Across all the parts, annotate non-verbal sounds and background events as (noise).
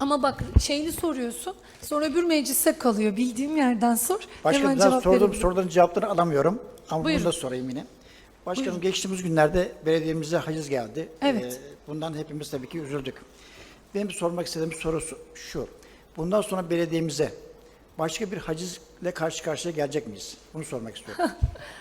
Ama bak şeyli soruyorsun. Sonra öbür meclise kalıyor. Bildiğim yerden sor. Başkanım Hemen cevap verebilirim. soruların cevaplarını alamıyorum. Ama Buyurun. bunu da sorayım yine. Başkanım geçtiğimiz günlerde belediyemize haciz geldi. Evet. Ee, bundan hepimiz tabii ki üzüldük. Benim sormak istediğim soru şu-. Bundan sonra belediyemize başka bir hacizle karşı karşıya gelecek miyiz? Bunu sormak istiyorum.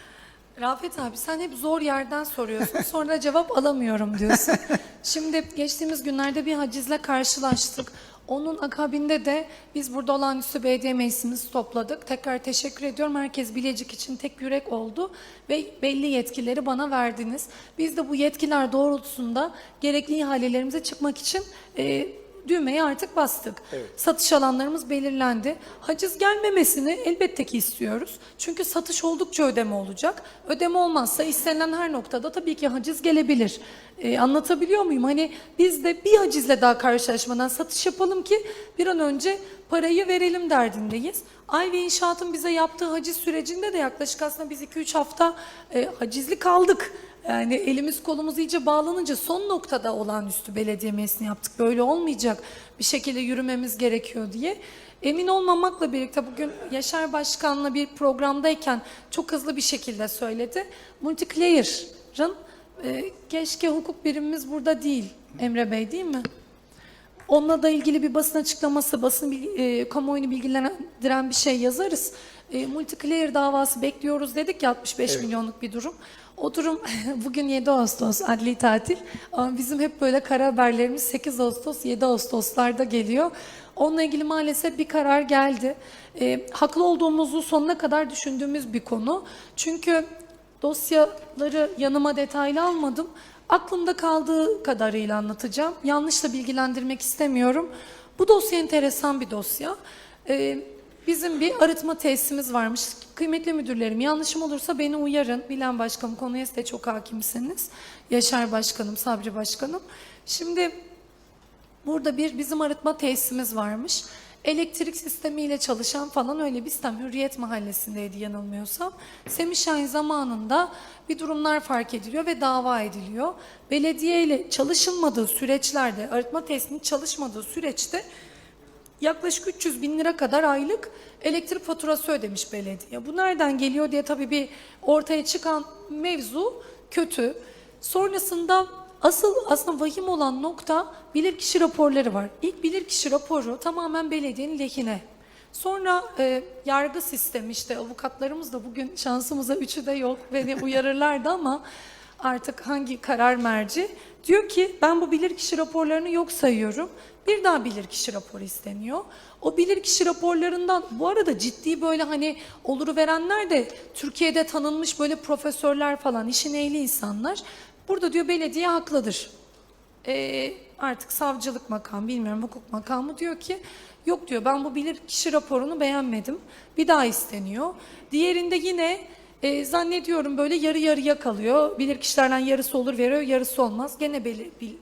(laughs) Rafet abi sen hep zor yerden soruyorsun. Sonra cevap alamıyorum diyorsun. (laughs) Şimdi geçtiğimiz günlerde bir hacizle karşılaştık. Onun akabinde de biz burada olağanüstü belediye meclisimizi topladık. Tekrar teşekkür ediyorum. Herkes Bilecik için tek yürek oldu ve belli yetkileri bana verdiniz. Biz de bu yetkiler doğrultusunda gerekli ihalelerimize çıkmak için e, düğmeyi artık bastık. Satış alanlarımız belirlendi. Haciz gelmemesini elbette ki istiyoruz. Çünkü satış oldukça ödeme olacak. Ödeme olmazsa istenilen her noktada tabii ki haciz gelebilir. Ee, anlatabiliyor muyum? Hani biz de bir hacizle daha karşılaşmadan satış yapalım ki bir an önce parayı verelim derdindeyiz. Ay ve İnşaat'ın bize yaptığı haciz sürecinde de yaklaşık aslında biz 2-3 hafta e, hacizli kaldık. Yani elimiz kolumuz iyice bağlanınca son noktada olağanüstü belediye meclisini yaptık. Böyle olmayacak bir şekilde yürümemiz gerekiyor diye. Emin olmamakla birlikte bugün Yaşar Başkan'la bir programdayken çok hızlı bir şekilde söyledi. Multiplayer'ın e, keşke hukuk birimimiz burada değil Emre Bey değil mi? Onunla da ilgili bir basın açıklaması, basın bilgi- e, kamuoyunu bilgilendiren bir şey yazarız. E, multiclayer davası bekliyoruz dedik ya 65 milyonluk bir durum. O durum (laughs) bugün 7 Ağustos adli tatil ama bizim hep böyle kara haberlerimiz 8 Ağustos 7 Ağustoslarda geliyor. Onunla ilgili maalesef bir karar geldi. E, haklı olduğumuzu sonuna kadar düşündüğümüz bir konu. Çünkü dosyaları yanıma detaylı almadım. Aklımda kaldığı kadarıyla anlatacağım. Yanlış da bilgilendirmek istemiyorum. Bu dosya enteresan bir dosya. Ee, bizim bir arıtma tesisimiz varmış. Kıymetli müdürlerim yanlışım olursa beni uyarın. Bilen başkanım konuya de çok hakimsiniz. Yaşar başkanım, Sabri başkanım. Şimdi Burada bir bizim arıtma tesisimiz varmış. Elektrik sistemiyle çalışan falan öyle bir sistem. Hürriyet Mahallesi'ndeydi yanılmıyorsam. Semih zamanında bir durumlar fark ediliyor ve dava ediliyor. Belediye ile çalışılmadığı süreçlerde, arıtma tesisinin çalışmadığı süreçte yaklaşık 300 bin lira kadar aylık elektrik faturası ödemiş belediye. Bu nereden geliyor diye tabii bir ortaya çıkan mevzu kötü. Sonrasında asıl aslında vahim olan nokta bilirkişi raporları var. İlk bilirkişi raporu tamamen belediyenin lehine. Sonra e, yargı sistemi işte avukatlarımız da bugün şansımıza üçü de yok beni (laughs) uyarırlardı ama artık hangi karar merci diyor ki ben bu bilirkişi raporlarını yok sayıyorum. Bir daha bilirkişi raporu isteniyor. O bilirkişi raporlarından bu arada ciddi böyle hani oluru verenler de Türkiye'de tanınmış böyle profesörler falan işin ehli insanlar. Burada diyor belediye haklıdır. Ee, artık savcılık makamı bilmiyorum hukuk makamı diyor ki yok diyor ben bu bilirkişi raporunu beğenmedim. Bir daha isteniyor. Diğerinde yine e, zannediyorum böyle yarı yarıya kalıyor. Bilirkişilerden yarısı olur veriyor yarısı olmaz. Gene beli, bil-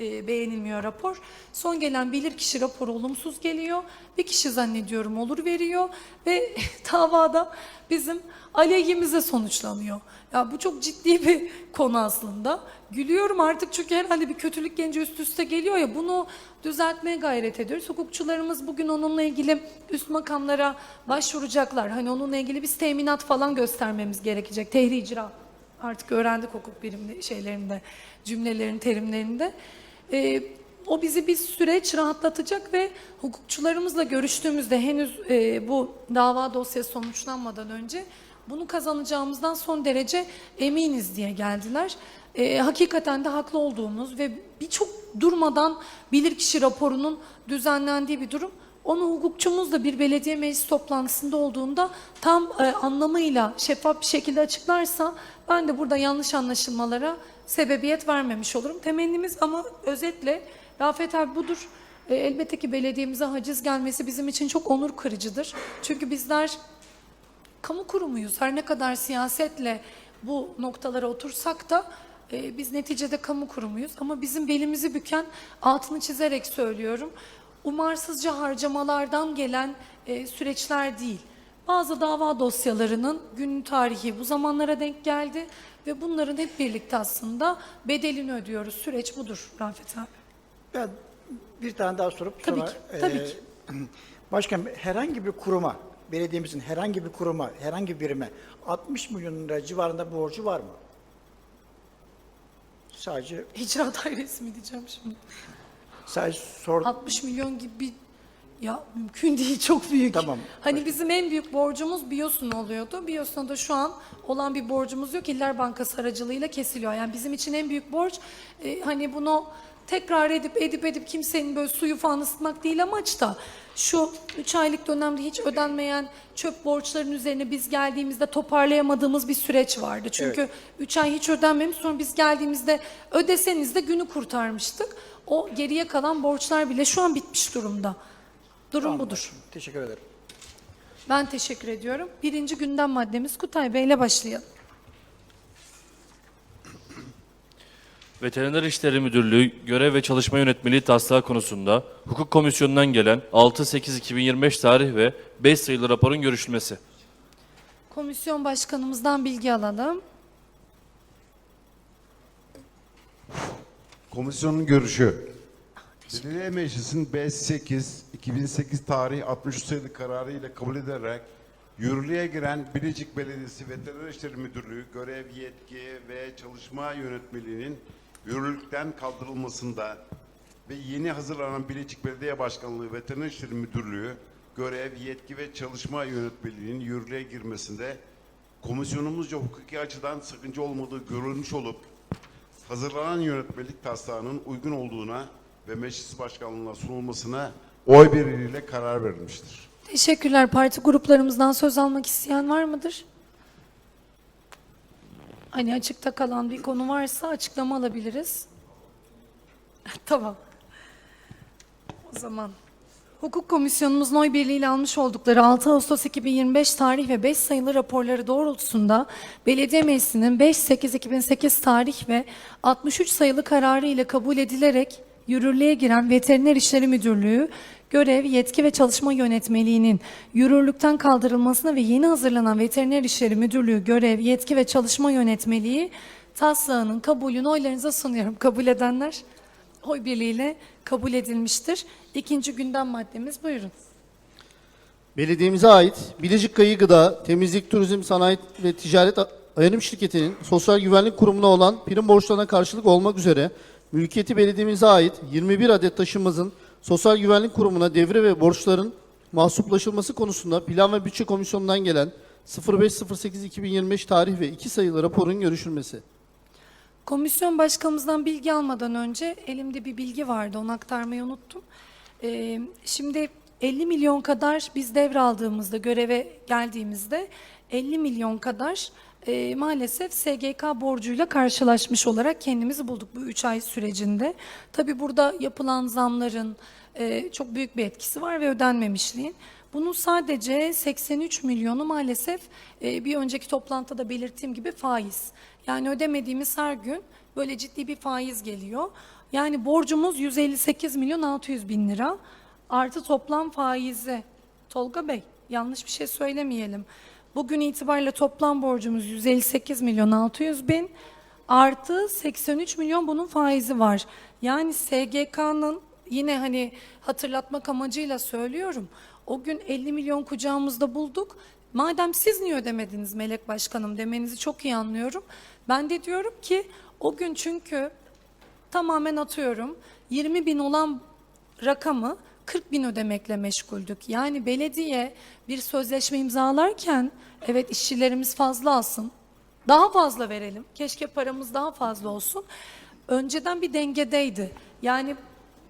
e, beğenilmiyor rapor. Son gelen bilirkişi raporu olumsuz geliyor. Bir kişi zannediyorum olur veriyor ve (laughs) davada bizim aleyhimize sonuçlanıyor. Ya bu çok ciddi bir (laughs) konu aslında. Gülüyorum artık çünkü herhalde bir kötülük gence üst üste geliyor ya bunu düzeltmeye gayret ediyoruz. Hukukçularımız bugün onunla ilgili üst makamlara başvuracaklar. Hani onunla ilgili biz teminat falan göstermemiz gerekecek. Tehri icra artık öğrendik hukuk birimli şeylerinde, cümlelerin terimlerinde. Ee, o bizi bir süreç rahatlatacak ve hukukçularımızla görüştüğümüzde henüz e, bu dava dosyası sonuçlanmadan önce bunu kazanacağımızdan son derece eminiz diye geldiler. Ee, hakikaten de haklı olduğumuz ve birçok durmadan bilirkişi raporunun düzenlendiği bir durum. Onu hukukçumuz da bir belediye meclis toplantısında olduğunda tam e, anlamıyla şeffaf bir şekilde açıklarsa ben de burada yanlış anlaşılmalara sebebiyet vermemiş olurum. Temennimiz ama özetle Rafet abi budur. E, elbette ki belediyemize haciz gelmesi bizim için çok onur kırıcıdır. Çünkü bizler kamu kurumuyuz. Her ne kadar siyasetle bu noktalara otursak da e, biz neticede kamu kurumuyuz. Ama bizim belimizi büken, altını çizerek söylüyorum, umarsızca harcamalardan gelen e, süreçler değil. Bazı dava dosyalarının gün tarihi bu zamanlara denk geldi ve bunların hep birlikte aslında bedelini ödüyoruz. Süreç budur Rafet abi. Ben Bir tane daha sorup Tabii sonra... ki, tabii ki. (clears throat) Başkanım herhangi bir kuruma, belediyemizin herhangi bir kuruma, herhangi bir birime 60 milyon lira civarında borcu var mı? Sadece İcra dairesi mi diyeceğim şimdi? Sadece sor 60 milyon gibi bir ya mümkün değil çok büyük. Tamam. Hani bizim en büyük borcumuz Biyosun oluyordu. Biyosun'a da şu an olan bir borcumuz yok. İller Bankası aracılığıyla kesiliyor. Yani bizim için en büyük borç e, hani bunu tekrar edip edip edip kimsenin böyle suyu falan ısıtmak değil amaç da şu 3 aylık dönemde hiç ödenmeyen çöp borçlarının üzerine biz geldiğimizde toparlayamadığımız bir süreç vardı. Çünkü 3 ay hiç ödenmemiş sonra biz geldiğimizde ödeseniz de günü kurtarmıştık. O geriye kalan borçlar bile şu an bitmiş durumda. Durum budur. Teşekkür ederim. Ben teşekkür ediyorum. Birinci gündem maddemiz Kutay Bey ile başlayalım. Veteriner İşleri Müdürlüğü görev ve çalışma yönetmeliği taslağı konusunda Hukuk Komisyonu'ndan gelen 6-8-2025 tarih ve 5 sayılı raporun görüşülmesi. Komisyon başkanımızdan bilgi alalım. Komisyonun görüşü. Belediye Meclisi'nin 5-8-2008 tarihi 63 sayılı kararı ile kabul edilerek yürürlüğe giren Bilecik Belediyesi Veteriner İşleri Müdürlüğü görev, yetki ve çalışma yönetmeliğinin yürürlükten kaldırılmasında ve yeni hazırlanan Bilecik Belediye Başkanlığı Veteriner İşleri Müdürlüğü görev, yetki ve çalışma yönetmeliğinin yürürlüğe girmesinde komisyonumuzca hukuki açıdan sakınca olmadığı görülmüş olup hazırlanan yönetmelik taslağının uygun olduğuna ve meclis başkanlığına sunulmasına oy birliğiyle karar verilmiştir. Teşekkürler. Parti gruplarımızdan söz almak isteyen var mıdır? Hani açıkta kalan bir konu varsa açıklama alabiliriz. (laughs) tamam. O zaman Hukuk Komisyonumuzun oy birliğiyle almış oldukları 6 Ağustos 2025 tarih ve 5 sayılı raporları doğrultusunda Belediye Meclisi'nin 5-8-2008 tarih ve 63 sayılı kararı ile kabul edilerek yürürlüğe giren Veteriner İşleri Müdürlüğü görev, yetki ve çalışma yönetmeliğinin yürürlükten kaldırılmasına ve yeni hazırlanan Veteriner İşleri Müdürlüğü görev, yetki ve çalışma yönetmeliği taslağının kabulünü oylarınıza sunuyorum. Kabul edenler oy birliğiyle kabul edilmiştir. İkinci gündem maddemiz buyurun. Belediyemize ait Bilecik Kayı Gıda, Temizlik, Turizm, Sanayi ve Ticaret A- Anonim Şirketi'nin Sosyal Güvenlik Kurumu'na olan prim borçlarına karşılık olmak üzere mülkiyeti belediyemize ait 21 adet taşımızın Sosyal Güvenlik Kurumu'na devre ve borçların mahsuplaşılması konusunda Plan ve Bütçe Komisyonu'ndan gelen 05.08.2025 tarih ve 2 sayılı raporun görüşülmesi. Komisyon başkanımızdan bilgi almadan önce elimde bir bilgi vardı onu aktarmayı unuttum. Ee, şimdi 50 milyon kadar biz devraldığımızda göreve geldiğimizde 50 milyon kadar e, maalesef SGK borcuyla karşılaşmış olarak kendimizi bulduk bu 3 ay sürecinde. Tabii burada yapılan zamların e, çok büyük bir etkisi var ve ödenmemişliğin. Bunun sadece 83 milyonu maalesef e, bir önceki toplantıda belirttiğim gibi faiz. Yani ödemediğimiz her gün böyle ciddi bir faiz geliyor. Yani borcumuz 158 milyon 600 bin lira artı toplam faizi. Tolga Bey yanlış bir şey söylemeyelim. Bugün itibariyle toplam borcumuz 158 milyon 600 bin artı 83 milyon bunun faizi var. Yani SGK'nın yine hani hatırlatmak amacıyla söylüyorum. O gün 50 milyon kucağımızda bulduk. Madem siz niye ödemediniz Melek Başkanım demenizi çok iyi anlıyorum. Ben de diyorum ki o gün çünkü tamamen atıyorum 20 bin olan rakamı 40 bin ödemekle meşguldük. Yani belediye bir sözleşme imzalarken evet işçilerimiz fazla alsın, daha fazla verelim, keşke paramız daha fazla olsun. Önceden bir dengedeydi. Yani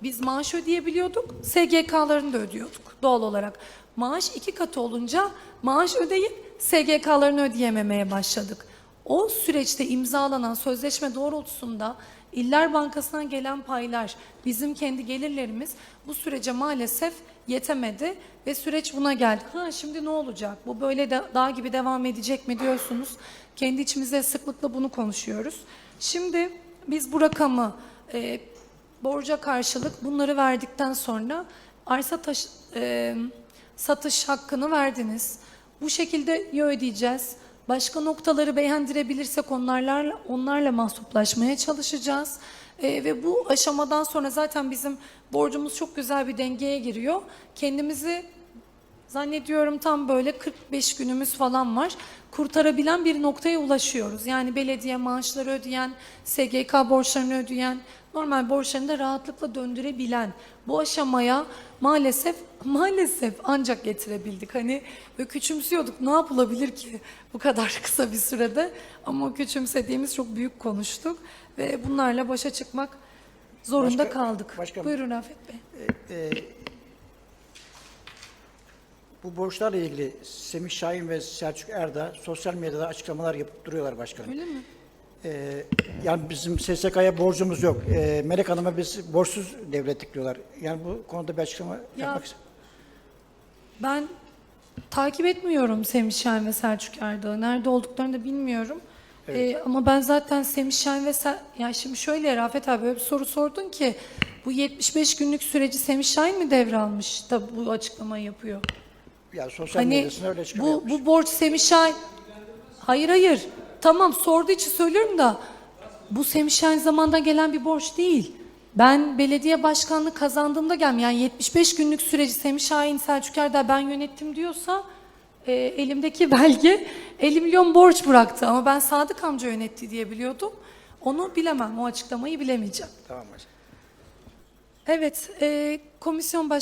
biz maaş ödeyebiliyorduk, SGK'larını da ödüyorduk doğal olarak. Maaş iki katı olunca maaş ödeyip SGK'larını ödeyememeye başladık. O süreçte imzalanan sözleşme doğrultusunda İller Bankası'ndan gelen paylar, bizim kendi gelirlerimiz bu sürece maalesef yetemedi ve süreç buna geldi. Ha şimdi ne olacak? Bu böyle de, dağ gibi devam edecek mi diyorsunuz? Kendi içimizde sıklıkla bunu konuşuyoruz. Şimdi biz bu rakamı e, borca karşılık bunları verdikten sonra arsa taş, e, satış hakkını verdiniz. Bu şekilde ya ödeyeceğiz. Başka noktaları beğendirebilirsek onlarla, onlarla mahsuplaşmaya çalışacağız. E, ve bu aşamadan sonra zaten bizim borcumuz çok güzel bir dengeye giriyor. Kendimizi Zannediyorum tam böyle 45 günümüz falan var. Kurtarabilen bir noktaya ulaşıyoruz. Yani belediye maaşları ödeyen, SGK borçlarını ödeyen, normal borçlarını da rahatlıkla döndürebilen bu aşamaya maalesef (laughs) maalesef ancak getirebildik. Hani böyle küçümsüyorduk ne yapılabilir ki bu kadar (laughs) kısa bir sürede ama o küçümsediğimiz çok büyük konuştuk ve bunlarla başa çıkmak zorunda Başka- kaldık. başka- Buyurun Rafet Bey. Ee, bu borçlarla ilgili Semih Şahin ve Selçuk Erda sosyal medyada açıklamalar yapıp duruyorlar başkanım. Öyle mi? Ee, yani bizim SSK'ya borcumuz yok. Ee, Melek Hanım'a biz borçsuz devrettik diyorlar. Yani bu konuda bir açıklama yapmak istiyorum. Ben takip etmiyorum Semih Şahin ve Selçuk Erdağ'ı. Nerede olduklarını da bilmiyorum. Ee, ama ben zaten Semih Şahin ve Sel... Yani şimdi şöyle Rafet abi öyle bir soru sordun ki bu 75 günlük süreci Semih Şahin mi devralmış da bu açıklamayı yapıyor? Yani sosyal Hani medyasında öyle açıklama bu, yapmış. bu borç Semih Şahin... Hayır hayır. Tamam sorduğu için söylüyorum da bu Semih Şahin zamandan gelen bir borç değil. Ben belediye başkanlığı kazandığımda geldim. Yani 75 günlük süreci Semih Şahin, Selçuk Erdağ ben yönettim diyorsa e, elimdeki (laughs) belge 50 milyon borç bıraktı. Ama ben Sadık amca yönetti diye biliyordum. Onu bilemem. O açıklamayı bilemeyeceğim. Tamam başkanım. Evet, e, komisyon başkanı